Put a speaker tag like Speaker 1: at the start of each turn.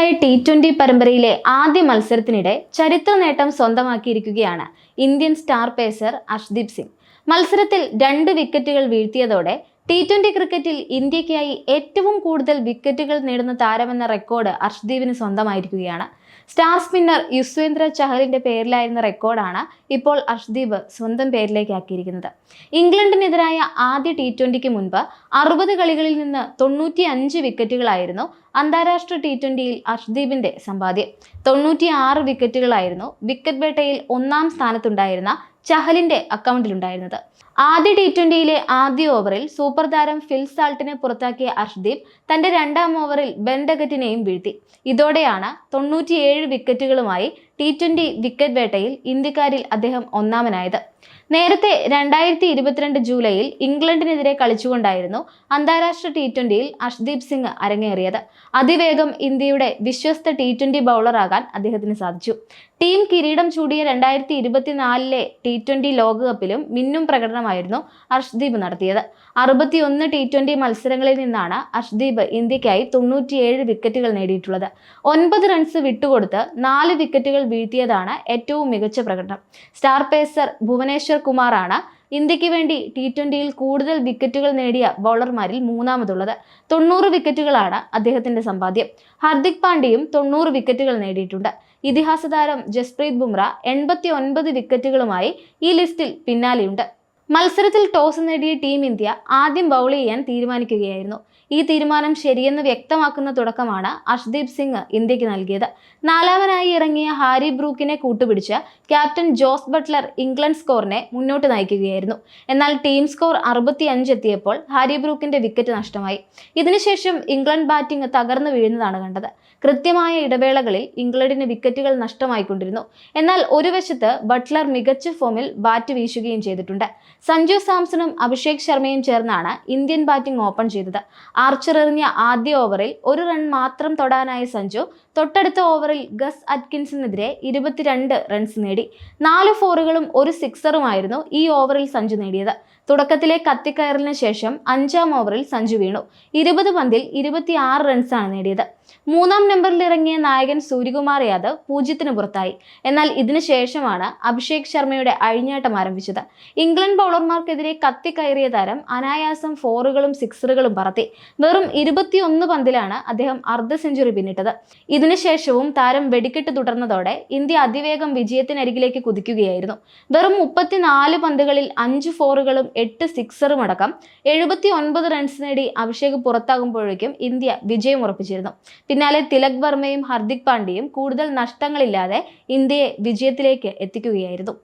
Speaker 1: ഇന്ത്യക്കെതിരായ T twenty പരമ്പരയിലെ ആദ്യ മത്സരത്തിനിടെ ചരിത്ര നേട്ടം സ്വന്തമാക്കിയിരിക്കുകയാണ് Indian star pacer Arshdeep Singh. മത്സരത്തിൽ രണ്ട് വിക്കറ്റുകൾ വീഴ്ത്തിയതോടെ ടി ട്വന്റി ക്രിക്കറ്റിൽ ഇന്ത്യക്കായി ഏറ്റവും കൂടുതൽ വിക്കറ്റുകൾ നേടുന്ന താരമെന്ന റെക്കോർഡ് അർഷ്ദീപിന് സ്വന്തമായിരിക്കുകയാണ്. സ്റ്റാർ സ്പിന്നർ യുസ്വേന്ദ്ര ചഹലിന്റെ പേരിലായിരുന്ന റെക്കോർഡാണ് ഇപ്പോൾ അർഷ്ദീപ് സ്വന്തം പേരിലേക്ക് ആക്കിയിരിക്കുന്നത് ഇംഗ്ലണ്ടിനെതിരായ ആദ്യ ടി ട്വന്റിക്ക് മുൻപ് അറുപത് കളികളിൽ നിന്ന് തൊണ്ണൂറ്റി അഞ്ച് വിക്കറ്റുകളായിരുന്നു അന്താരാഷ്ട്ര ടി ട്വന്റിയിൽ അർഷ്ദീപിന്റെ സമ്പാദ്യം. തൊണ്ണൂറ്റി ആറ് വിക്കറ്റുകളായിരുന്നു വിക്കറ്റ് വേട്ടയിൽ ഒന്നാം സ്ഥാനത്തുണ്ടായിരുന്ന ചഹലിന്റെ അക്കൗണ്ടിലുണ്ടായിരുന്നത്. ആദ്യ ടി ട്വന്റിയിലെ ആദ്യ ഓവറിൽ സൂപ്പർ താരം ഫിൽ സാൾട്ടിനെ പുറത്താക്കിയ അർഷ്ദീപ് തന്റെ രണ്ടാം ഓവറിൽ ബെൻഡഗറ്റിനെയും വീഴ്ത്തി. ഇതോടെയാണ് തൊണ്ണൂറ്റിയേഴ് വിക്കറ്റുകളുമായി ടി ട്വന്റി വിക്കറ്റ് വേട്ടയിൽ ഇന്ത്യക്കാരിൽ അദ്ദേഹം ഒന്നാമനായത്. നേരത്തെ രണ്ടായിരത്തി ഇരുപത്തിരണ്ട് ജൂലൈയിൽ ഇംഗ്ലണ്ടിനെതിരെ കളിച്ചുകൊണ്ടായിരുന്നു അന്താരാഷ്ട്ര ടി ട്വന്റിയിൽ അർഷ്ദീപ് സിംഗ് അരങ്ങേറിയത്. അതിവേഗം ഇന്ത്യയുടെ വിശ്വസ്ത ടി ട്വന്റി ബൗളറാകാൻ അദ്ദേഹത്തിന് സാധിച്ചു. ടീം കിരീടം ചൂടിയ രണ്ടായിരത്തി ഇരുപത്തിനാലിലെ ടി ട്വന്റി ലോകകപ്പിലും മിന്നും പ്രകടനമായിരുന്നു അർഷ്ദീപ് നടത്തിയത്. അറുപത്തിയൊന്ന് ടി ട്വന്റി മത്സരങ്ങളിൽ നിന്നാണ് അർഷ്ദീപ് ഇന്ത്യക്കായി തൊണ്ണൂറ്റിയേഴ് വിക്കറ്റുകൾ നേടിയിട്ടുള്ളത്. ഒൻപത് റൺസ് വിട്ടുകൊടുത്ത് നാല് വിക്കറ്റുകൾ വീഴ്ത്തിയതാണ് ഏറ്റവും മികച്ച പ്രകടനം. സ്റ്റാർ പേസർ ഭുവനേശ്വർ കുമാറാണ് ഇന്ത്യയ്ക്ക് വേണ്ടി ടി ട്വന്റിയിൽ കൂടുതൽ വിക്കറ്റുകൾ നേടിയ ബൗളർമാരിൽ മൂന്നാമതുള്ളത്. തൊണ്ണൂറ് വിക്കറ്റുകളാണ് അദ്ദേഹത്തിന്റെ സമ്പാദ്യം. ഹർദിക് പാണ്ഡ്യയും തൊണ്ണൂറ് വിക്കറ്റുകൾ നേടിയിട്ടുണ്ട്. ഇതിഹാസ താരം ജസ്പ്രീത് ബുംറ എൺപത്തി ഒൻപത് വിക്കറ്റുകളുമായി ഈ ലിസ്റ്റിൽ പിന്നാലെയുണ്ട്. മത്സരത്തിൽ ടോസ് നേടിയ ടീം ഇന്ത്യ ആദ്യം ബൗൾ ചെയ്യാൻ തീരുമാനിക്കുകയായിരുന്നു. ഈ തീരുമാനം ശരിയെന്ന് വ്യക്തമാക്കുന്ന തുടക്കമാണ് അഷ്ദീപ് സിംഗ് ഇന്ത്യയ്ക്ക് നൽകിയത്. നാലാമനായി ഇറങ്ങിയ ഹാരി ബ്രൂക്കിനെ കൂട്ടുപിടിച്ച് ക്യാപ്റ്റൻ ജോസ് ബട്ട്ലർ ഇംഗ്ലണ്ട് സ്കോറിനെ മുന്നോട്ട് നയിക്കുകയായിരുന്നു. എന്നാൽ ടീം സ്കോർ അറുപത്തി എത്തിയപ്പോൾ ഹാരി ബ്രൂക്കിന്റെ വിക്കറ്റ് നഷ്ടമായി. ഇതിനുശേഷം ഇംഗ്ലണ്ട് ബാറ്റിംഗ് തകർന്നു വീഴുന്നതാണ് കണ്ടത്. കൃത്യമായ ഇടവേളകളിൽ ഇംഗ്ലണ്ടിന് വിക്കറ്റുകൾ നഷ്ടമായിക്കൊണ്ടിരുന്നു. എന്നാൽ ഒരു വശത്ത് ബട്ട്ലർ മികച്ച ഫോമിൽ ബാറ്റ് വീശുകയും ചെയ്തിട്ടുണ്ട്. സഞ്ജു സാംസണും അഭിഷേക് ശർമ്മയും ചേർന്നാണ് ഇന്ത്യൻ ബാറ്റിംഗ് ഓപ്പൺ ചെയ്തത്. ആർച്ചർ എറിഞ്ഞ ആദ്യ ഓവറിൽ ഒരു റൺ മാത്രം തൊടാനായ സഞ്ജു തൊട്ടടുത്ത ഓവറിൽ ഗസ് അറ്റ്കിൻസിനെതിരെ ഇരുപത്തിരണ്ട് റൺസ് നേടി. നാല് ഫോറുകളും ഒരു സിക്സറുമായിരുന്നു ഈ ഓവറിൽ സഞ്ജു നേടിയത്. തുടക്കത്തിലെ കത്തിക്കയറിന് ശേഷം അഞ്ചാം ഓവറിൽ സഞ്ജു വീണു. ഇരുപത് പന്തിൽ ഇരുപത്തിയാറ് റൺസാണ് നേടിയത്. മൂന്നാം നമ്പറിൽ ഇറങ്ങിയ നായകൻ സൂര്യകുമാർ യാദവ് പൂജ്യത്തിന് പുറത്തായി. എന്നാൽ ഇതിനു ശേഷമാണ് അഭിഷേക് ശർമ്മയുടെ അഴിഞ്ഞാട്ടം ആരംഭിച്ചത്. ഇംഗ്ലണ്ട് ബൗളർമാർക്കെതിരെ കത്തിക്കയറിയ താരം അനായാസം ഫോറുകളും സിക്സറുകളും പറത്തി. വെറും ഇരുപത്തിയൊന്ന് പന്തിലാണ് അദ്ദേഹം അർദ്ധ സെഞ്ചുറി പിന്നിട്ടത്. ഇതിനുശേഷവും താരം വെടിക്കെട്ട് തുടർന്നതോടെ ഇന്ത്യ അതിവേഗം വിജയത്തിനരികിലേക്ക് കുതിക്കുകയായിരുന്നു. വെറും മുപ്പത്തിനാല് പന്തുകളിൽ അഞ്ച് ഫോറുകളും എട്ട് സിക്സറും അടക്കം എഴുപത്തി ഒൻപത് റൺസ് നേടി അഭിഷേക് പുറത്താകുമ്പോഴേക്കും ഇന്ത്യ വിജയം ഉറപ്പിച്ചിരുന്നു. പിന്നാലെ തിലക് വർമ്മയും ഹർദിക് പാണ്ഡ്യയും കൂടുതൽ നഷ്ടങ്ങളില്ലാതെ ഇന്ത്യയെ വിജയത്തിലേക്ക് എത്തിക്കുകയായിരുന്നു.